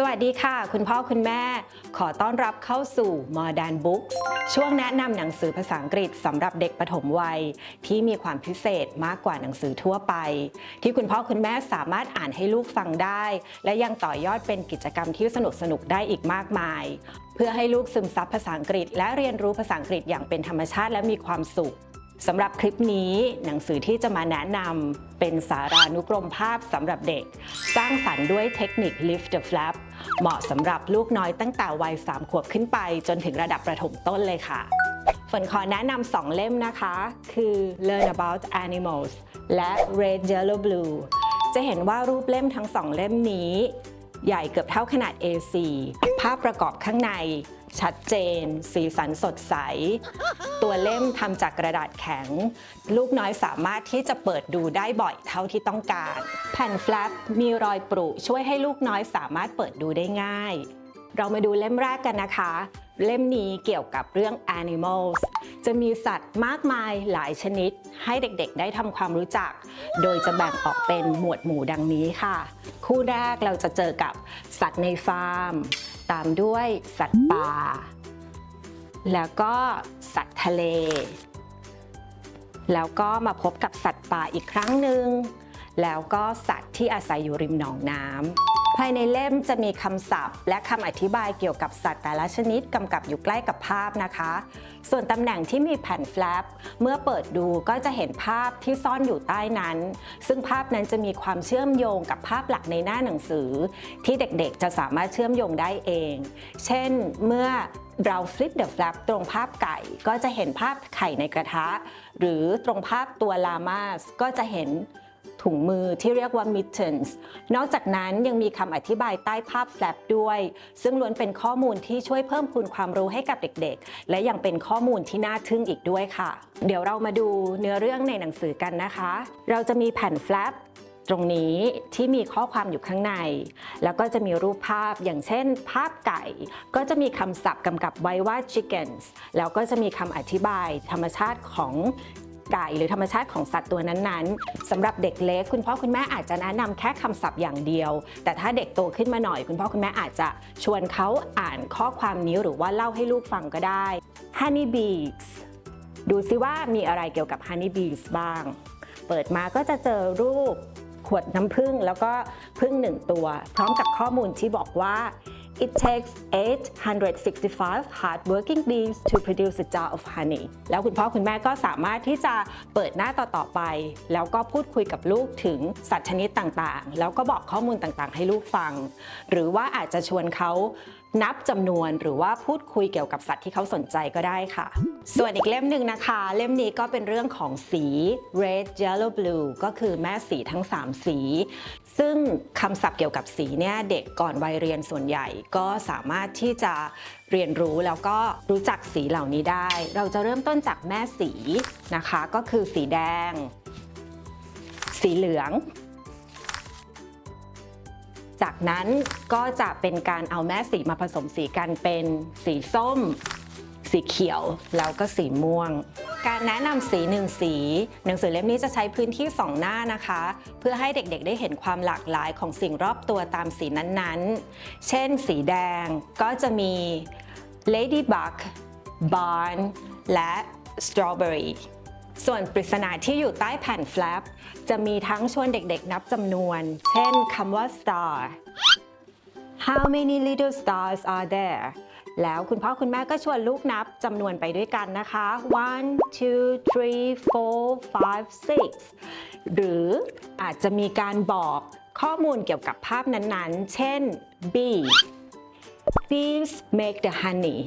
สวัสดีค่ะ คุณพ่อคุณแม่ ขอต้อนรับเข้าสู่ Modern Books ช่วงแนะนำหนังสือภาษาอังกฤษสำหรับเด็กปฐมวัย ที่มีความพิเศษมากกว่าหนังสือทั่วไป ที่คุณพ่อคุณแม่สามารถอ่านให้ลูกฟังได้ และยังต่อยอดเป็นกิจกรรมที่สนุกสนุกได้อีกมากมาย เพื่อให้ลูกซึมซับภาษาอังกฤษ และเรียนรู้ภาษาอังกฤษอย่างเป็นธรรมชาติและมีความสุข สำหรับคลิปนี้หนังสือที่จะมาแนะนำเป็นสารานุกรมภาพสำหรับเด็ก สร้างสรรค์ด้วยเทคนิค lift the flap เหมาะสำหรับลูกน้อยตั้งแต่วัย 3 ขวบขึ้นไปจนถึงระดับประถมต้นเลยค่ะฝนขอแนะนำสองเล่มนะคะ คือ Learn About Animals และ Red Yellow Blue จะเห็นว่ารูปเล่มทั้งสองเล่มนี้ ใหญ่เกือบเท่าขนาด A4 ภาพประกอบข้างใน ชัดเจน สีสันสดใส ตัวเล่มทำจากกระดาษแข็ง ลูกน้อยสามารถที่จะเปิดดูได้บ่อยเท่าที่ต้องการ แผ่นแฟลปมีรอยปรุช่วยให้ลูกน้อยสามารถเปิดดูได้ง่าย เรามาดูเล่มแรกกันนะคะ เล่มนี้เกี่ยวกับเรื่อง animals จะมีสัตว์มากมายหลายชนิด ให้เด็กๆ ได้ทำความรู้จัก โดยจะแบ่งออกเป็นหมวดหมู่ดังนี้ค่ะ คู่แรกเราจะเจอกับสัตว์ในฟาร์ม ตามด้วยสัตว์ป่า แล้วก็สัตว์ทะเล แล้วก็มาพบกับสัตว์ป่าอีกครั้งหนึ่งแล้วก็สัตว์ที่อาศัยอยู่ริมหนองน้ำ ภายในเล่มจะมีคำศัพท์ และคำอธิบายเกี่ยวกับสัตว์แต่ละชนิดกำกับอยู่ใกล้กับภาพนะคะ ส่วนตำแหน่งที่มีแผ่นแฟลปเมื่อเปิดดูก็จะเห็นภาพที่ซ่อนอยู่ใต้นั้น ซึ่งภาพนั้นจะมีความเชื่อมโยงกับภาพหลักในหน้าหนังสือ ที่เด็กๆจะสามารถเชื่อมโยงได้เอง เช่นเมื่อเรา flip the flap ตรงภาพไก่ก็จะเห็นภาพไข่ในกระทะ หรือตรงภาพตัวลามาสก็จะเห็น ถุงมือที่เรียกว่า mittens นอกจากนั้นยังมีคำอธิบายใต้ภาพ flap ด้วย ซึ่งล้วนเป็นข้อมูลที่ช่วยเพิ่มพูนความรู้ให้กับเด็กๆ และยังเป็นข้อมูลที่น่าทึ่งอีกด้วยค่ะ เดี๋ยวเรามาดูเนื้อเรื่องในหนังสือกันนะคะ เราจะมีแผ่น flap ตรงนี้ที่มีข้อความอยู่ข้างใน แล้วก็จะมีรูปภาพอย่างเช่น ภาพไก่ ก็จะมีคำศัพท์กำกับไว้ว่า chickens แล้วก็จะมีคำอธิบายธรรมชาติของ ไก่ หรือธรรมชาติของสัตว์ตัวนั้นๆสำหรับเด็กเล็ก คุณพ่อคุณแม่อาจจะแนะนำแค่คำศัพท์อย่างเดียว แต่ถ้าเด็กโตขึ้นมาหน่อย คุณพ่อคุณแม่อาจจะชวนเขาอ่านข้อความนี้หรือว่าเล่าให้ลูกฟังก็ได้ honey bees ดูซิว่ามีอะไรเกี่ยวกับ honey bees บ้าง เปิดมาก็จะเจอรูปขวดน้ำผึ้งแล้วก็ผึ้งหนึ่งตัว พร้อมกับข้อมูลที่บอกว่า It takes 865 hardworking bees to produce a jar of honey แล้วคุณพ่อคุณแม่ก็สามารถที่จะเปิดหน้าต่อๆไป แล้วก็พูดคุยกับลูกถึงสัตว์ชนิดต่างๆ แล้วก็บอกข้อมูลต่างๆ ให้ลูกฟัง หรือว่าอาจจะชวนเขานับจำนวนหรือว่าพูดคุยเกี่ยวกับสัตว์ที่เขาสนใจก็ได้ค่ะ ส่วนอีกเล่มหนึ่งนะคะ เล่มนี้ก็เป็นเรื่องของสี red yellow blue ก็คือแม่สีทั้ง 3 สี ซึ่งคำศัพท์เกี่ยวกับสีเนี่ยเด็กก่อนวัยเรียนส่วนใหญ่ก็สามารถที่จะเรียนรู้แล้วก็รู้จักสีเหล่านี้ได้ เราจะเริ่มต้นจากแม่สีนะคะ ก็คือสีแดง สีเหลือง จากนั้นก็จะเป็นการเอาแม่สีมาผสมสีกันเป็นสีส้ม สีเขียวแล้วก็สีม่วง การแนะนำสีหนึ่งสี หนังสือเล่มนี้จะใช้พื้นที่2หน้านะคะ เพื่อให้เด็กๆได้เห็นความหลากหลายของสิ่งรอบตัวตามสีนั้นๆ เช่น สีแดงก็จะมี ladybug barn และ strawberry ส่วนปริศนาที่อยู่ใต้แผ่นแฟลปจะมีทั้งชวนเด็กๆนับจำนวน เช่นคำว่า star How many little stars are there แล้วคุณพ่อคุณแม่ก็ชวนลูกนับจำนวนไปด้วยกันนะคะ one two three four five six หรืออาจจะมีการบอกข้อมูลเกี่ยวกับภาพนั้นๆ เช่น bee bees make the honey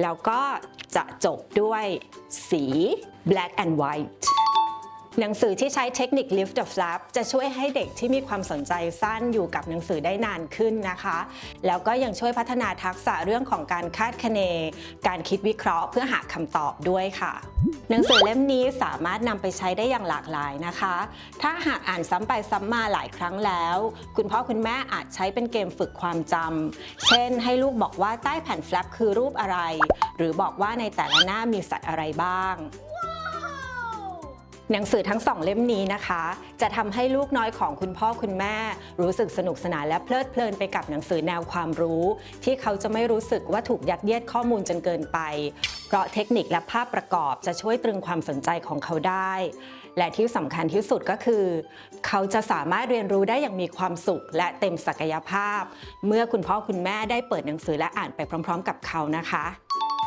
แล้วก็จะจบด้วยสี black and white หนังสือที่ใช้เทคนิค lift the flap จะช่วยให้เด็กที่มีความสนใจสั้นอยู่กับหนังสือได้นานขึ้นนะคะ แล้วก็ยังช่วยพัฒนาทักษะเรื่องของการคาดคะเน การคิดวิเคราะห์เพื่อหาคำตอบด้วยค่ะ หนังสือเล่มนี้สามารถนำไปใช้ได้อย่างหลากหลายนะคะ ถ้าหากอ่านซ้ำไปซ้ำมาหลายครั้งแล้ว คุณพ่อคุณแม่อาจใช้เป็นเกมฝึกความจำเช่น ให้ลูกบอกว่าใต้แผ่นแฟลปคือรูปอะไร หรือบอกว่าในแต่ละหน้ามีสัตว์อะไรบ้าง หนังสือทั้งสองเล่มนี้นะคะ จะทำให้ลูกน้อยของคุณพ่อคุณแม่ รู้สึกสนุกสนานและเพลิดเพลินไปกับหนังสือแนวความรู้ ที่เขาจะไม่รู้สึกว่าถูกยัดเยียดข้อมูลจนเกินไป เพราะเทคนิคและภาพประกอบจะช่วยตรึงความสนใจของเขาได้ และที่สำคัญที่สุดก็คือ เขาจะสามารถเรียนรู้ได้อย่างมีความสุข และเต็มศักยภาพ เมื่อคุณพ่อคุณแม่ได้เปิดหนังสือและอ่านไปพร้อม ๆ กับเขานะคะ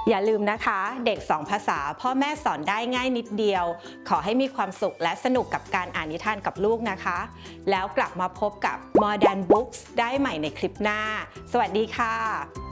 อย่าลืมนะคะ เด็ก 2 ภาษา พ่อแม่สอนได้ง่ายนิดเดียว ขอให้มีความสุขและสนุกกับการอ่านนิทานกับลูกนะคะ แล้วกลับมาพบกับ Modern Books ได้ใหม่ในคลิปหน้า สวัสดีค่ะ